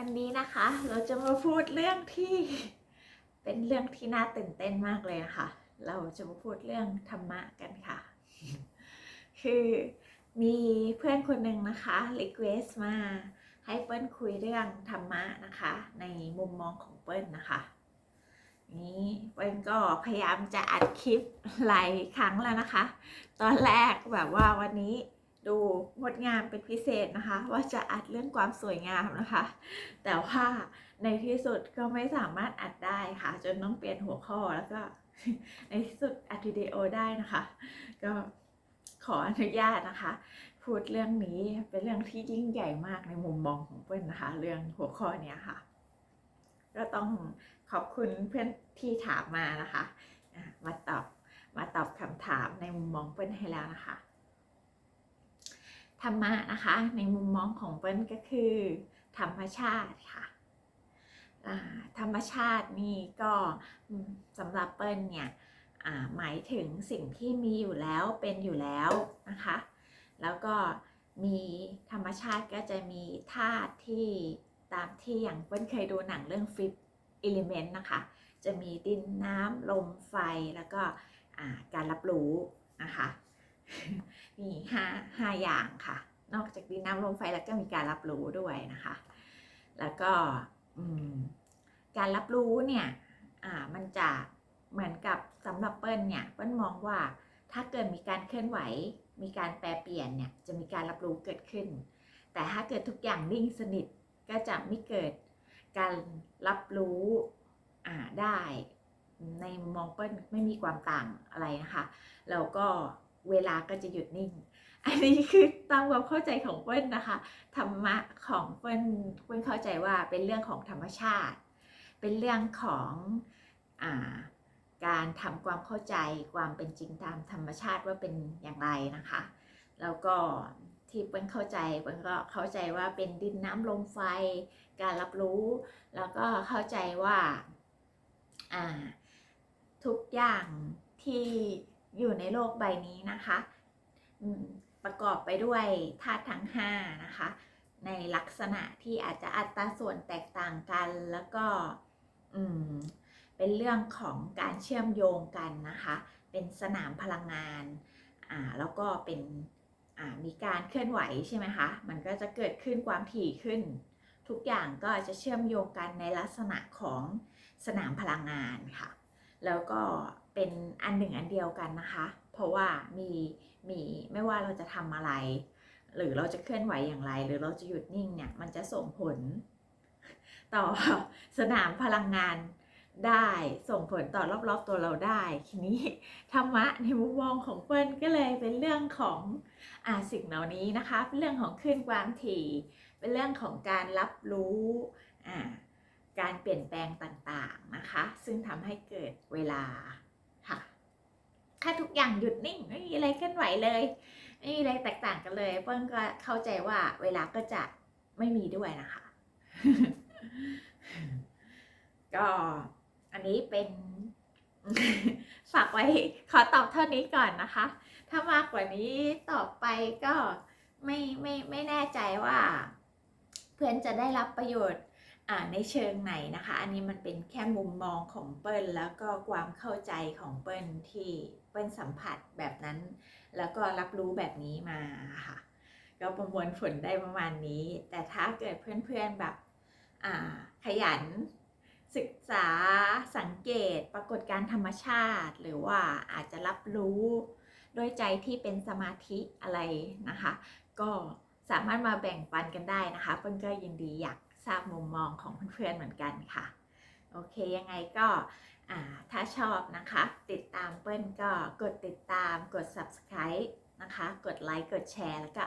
วันนี้นะคะเราจะมาพูดเรื่องที่เป็นเรื่องที่น่าตื่นเต้นมากเลยนะคะเราจะมาพูดเรื่องธรรมะกันค่ะ คือมีเพื่อนคนหนึ่งนะคะรีเควสมาให้เปิ้ลคุยเรื่องธรรมะนะคะ ในมุมมองของเปิ้ลนะคะนี้เปิ้ลก็พยายามจะอัดคลิปหลายครั้งแล้วนะคะ ตอนแรกแบบว่าวันนี้ ดูงดงามเป็นพิเศษนะคะ ว่าจะอัดเรื่องความสวยงามนะคะ แต่ว่าในที่สุดก็ไม่สามารถอัดได้ค่ะ จนต้องเปลี่ยนหัวข้อแล้วก็ในที่สุดอัดวิดีโอได้นะคะ ก็ขออนุญาตนะคะ พูดเรื่องนี้เป็นเรื่องที่ยิ่งใหญ่มากในมุมมองของเพื่อนนะคะ เรื่องหัวข้อเนี้ยค่ะ ก็ต้องขอบคุณเพื่อนที่ถามมานะคะ มาตอบมาตอบคำถามในมุมมองเปิ้ลให้แล้วนะคะ ธรรมะนะคะ ในมุมมองของเปิ้ลก็คือ ธรรมชาติค่ะธรรมชาตินี่ก็สำหรับเปิ้ลเนี่ยหมายถึงสิ่งที่มีอยู่แล้วเป็นอยู่แล้วนะคะ แล้วก็มีธรรมชาติก็จะมีธาตุที่ตามที่อย่างเปิ้ลเคยดูหนังเรื่องฟิปอิเลเมนต์นะคะ จะมีดินน้ำลมไฟแล้วก็การรับรู้นะคะ มีห้าห้าอย่างค่ะ นอกจากดินน้ำลมไฟแล้วก็มีการรับรู้ด้วยนะคะ แล้วก็การรับรู้เนี่ยมันจะเหมือนกับสำหรับเปิ้ลเนี่ยเปิ้ลมองว่าถ้าเกิดมีการเคลื่อนไหว มีการแปรเปลี่ยนเนี่ยจะมีการรับรู้เกิดขึ้น แต่ถ้าเกิดทุกอย่างนิ่งสนิทก็จะไม่เกิดการรับรู้ได้ในมองเปิ้ลไม่มีความต่างอะไรนะคะแล้วก็ เวลาก็จะหยุดนิ่ง อันนี้คือตามความเข้าใจของเปิ้ลนะคะ ธรรมะของเปิ้ลเปิ้ลเข้าใจว่าเป็นเรื่องของธรรมชาติ เป็นเรื่องของอาการทำความเข้าใจความเป็นจริงตามธรรมชาติว่าเป็นอย่างไรนะคะ แล้วก็ที่เปิ้ลเข้าใจเปิ้ลก็เข้าใจว่าเป็นดินน้ำลมไฟ การรับรู้ แล้วก็เข้าใจว่าอ่าทุกอย่างที่ อยู่ในโลกใบนี้นะคะประกอบไปด้วยธาตุทั้ง5นะคะ ในลักษณะที่อาจจะอัตราส่วนแตกต่างกันแล้วก็เป็นเรื่องของการเชื่อมโยงกันนะคะ เป็นสนามพลังงานอ่าแล้วก็เป็นอ่ามีการเคลื่อนไหวใช่ไหมคะ มันก็จะเกิดขึ้นความถี่ขึ้น ทุกอย่างก็จะเชื่อมโยงกันในลักษณะของสนามพลังงานค่ะ แล้วก็เป็นอันหนึ่งอันเดียวกันนะคะ เพราะว่ามีมีไม่ว่าเราจะทำอะไร หรือเราจะเคลื่อนไหวอย่างไร หรือเราจะหยุดนิ่งเนี่ยมันจะส่งผล ต่อสนามพลังงานได้ส่งผลต่อรอบๆตัวเราได้ทีนี้ธรรมะในมุมมองของเปิ้ลก็เลยเป็นเรื่องของอ่าสิ่งเหล่านี้นะคะ เป็นเรื่องของคลื่นความถี่ เป็นเรื่องของการรับรู้อ่า การเปลี่ยนแปลงต่างๆนะคะ ซึ่งทำให้เกิดเวลาค่ะถ้าทุกอย่างหยุดนิ่งไม่มีอะไรเคลื่อนไหวเลยไม่มีอะไรแตกต่างกันเลยเปิ้ลก็เข้าใจว่าเวลาก็จะไม่มีด้วยนะคะ ก็อันนี้เป็นฝากไว้ขอตอบเท่านี้ก่อนนะคะ ถ้ามากกว่านี้ต่อไปก็ไม่ไม่ไม่แน่ใจว่า เพื่อนจะได้รับประโยชน์ ในเชิงไหนนะคะ อันนี้มันเป็นแค่มุมมองของเปิ้ลแล้วก็ความเข้าใจของเปิ้ลที่เปิ้ลสัมผัสแบบนั้น แล้วก็รับรู้แบบนี้มาค่ะ ก็ประมวลผลได้ประมาณนี้ แต่ถ้าเกิดเพื่อนๆแบบขยันศึกษาสังเกตปรากฏการธรรมชาติ หรือว่าอาจจะรับรู้ด้วยใจที่เป็นสมาธิอะไรนะคะ ก็สามารถมาแบ่งปันกันได้นะคะ เปิ้ลก็ยินดีอยาก ทราบมุมมองของเพื่อนๆเหมือนกันค่ะ โอเคยังไงก็ถ้าชอบนะคะ ติดตามเปิ้ลก็กดติดตามกด subscribe นะคะ กดไลค์กดแชร์แล้วก็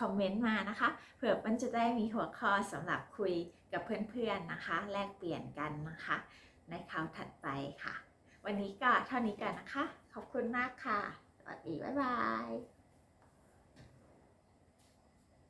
คอมเมนต์มานะคะ เผื่อเปิ้ลจะได้มีหัวข้อสำหรับคุยกับเพื่อนๆนะคะ แลกเปลี่ยนกันนะคะ ในคราวถัดไปค่ะ วันนี้ก็เท่านี้กันนะคะ ขอบคุณมากค่ะสวัสดีบ๊ายบาย